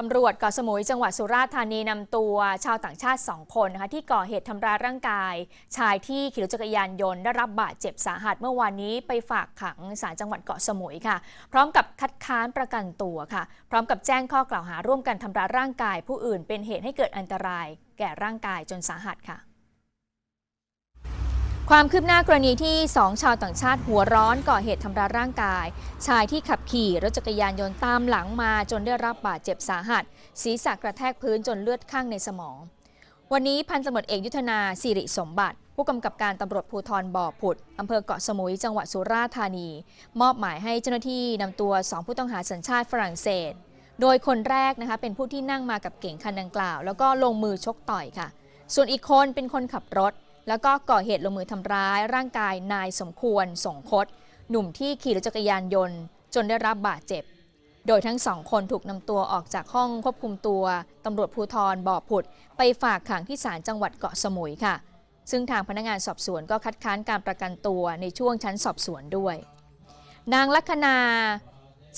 ตำรวจเกาะสมุยจังหวัดสุราษฎร์ธานีนำตัวชาวต่างชาติ 2 คนนะคะที่ก่อเหตุทำร้ายร่างกาย ชายที่ขี่รถจักรยานยนต์ได้รับบาดเจ็บสาหัสเมื่อวานนี้ไปฝากขังศาลจังหวัดเกาะสมุยค่ะ พร้อมกับคัดค้านประกันตัวค่ะ พร้อมกับแจ้งข้อกล่าวหาร่วมกันทำร้ายร่างกาย ผู้อื่นเป็นเหตุให้เกิดอันตราย แก่ร่างกายจนสาหัสค่ะ ความคืบหน้ากรณีที่ 2 ชาวต่างชาติหัวร้อนก่อเหตุทำร้ายร่างกาย ชายที่ขับขี่รถจักรยานยนต์ตามหลังมาจนได้รับบาดเจ็บสาหัส ศีรษะกระแทกพื้นจนเลือดข้างในสมอง วันนี้พันตำรวจเอกยุทธนาสิริสมบัติ ผู้กำกับการตำรวจภูธรบ่อผุดอำเภอเกาะสมุยจังหวัดสุราษฎร์ธานี มอบหมายให้เจ้าหน้าที่นำตัว 2 ผู้ต้องหาสัญชาติฝรั่งเศส โดยคนแรกนะคะเป็นผู้ที่นั่งมากับเก่งคันดังกล่าว แล้วก็ลงมือชกต่อยค่ะ ส่วนอีกคนเป็นคนขับรถ แล้วก็ก่อเหตุลงมือทำร้ายร่างกายนายสมควรสงคต หนุ่มที่ขี่รถจักรยานยนต์ จนได้รับบาดเจ็บ โดยทั้งสองคนถูกนำตัวออกจากห้องควบคุมตัวตำรวจภูธรบ่อผุด ไปฝากขังที่ศาลจังหวัดเกาะสมุยค่ะ ซึ่งทางพนักงานสอบสวนก็คัดค้านการประกันตัวในช่วงชั้นสอบสวนด้วย นางลัคนา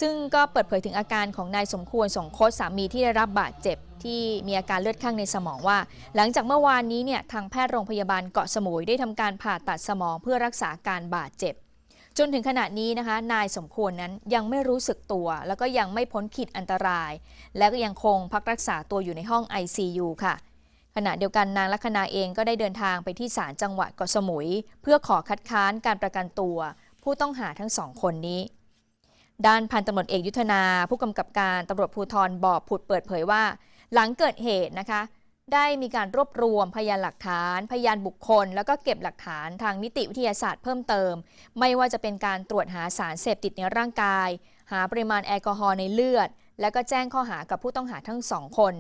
ซึ่งก็เปิดเผยถึงอาการของนายสมควรสงคตสามีที่ได้รับบาดเจ็บที่มีอาการเลือดข้างในสมองว่า หลังจากเมื่อวานนี้เนี่ยทางแพทย์โรงพยาบาลเกาะสมุยได้ทำการผ่าตัดสมองเพื่อรักษาการบาดเจ็บ จนถึงขณะนี้นะคะ นายสมควรนั้นยังไม่รู้สึกตัว แล้วก็ยังไม่พ้นขีดอันตราย และก็ยังคงพักรักษาตัวอยู่ในห้อง ICU ค่ะ ขณะเดียวกันนางลัคนาเองก็ได้เดินทางไปที่ศาลจังหวัดเกาะสมุย เพื่อขอคัดค้านการประกันตัว ผู้ต้องหาทั้งสองคนนี้ ด้านพันตำรวจเอกยุทธนา ผู้กำกับการตำรวจภูธรบ่อผุดเปิดเผยว่า หลังเกิดเหตุนะคะ ได้มีการรวบรวมพยานหลักฐาน พยานบุคคล แล้วก็เก็บหลักฐานทางนิติวิทยาศาสตร์เพิ่มเติม ไม่ว่าจะเป็นการตรวจหาสารเสพติดในร่างกาย หาปริมาณแอลกอฮอล์ในเลือด และก็แจ้งข้อหากับผู้ต้องหาทั้งสองคน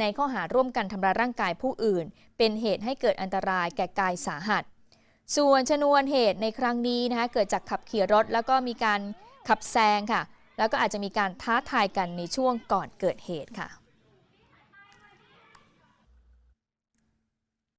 ในข้อหาร่วมกันทำร้ายร่างกายผู้อื่น เป็นเหตุให้เกิดอันตรายแก่กายสาหัส ส่วนชนวนเหตุในครั้งนี้นะคะเกิดจากขับขี่รถแล้วก็มีการ ขับแซงค่ะ แล้วก็อาจจะมีการท้าทายกันในช่วงก่อนเกิดเหตุค่ะ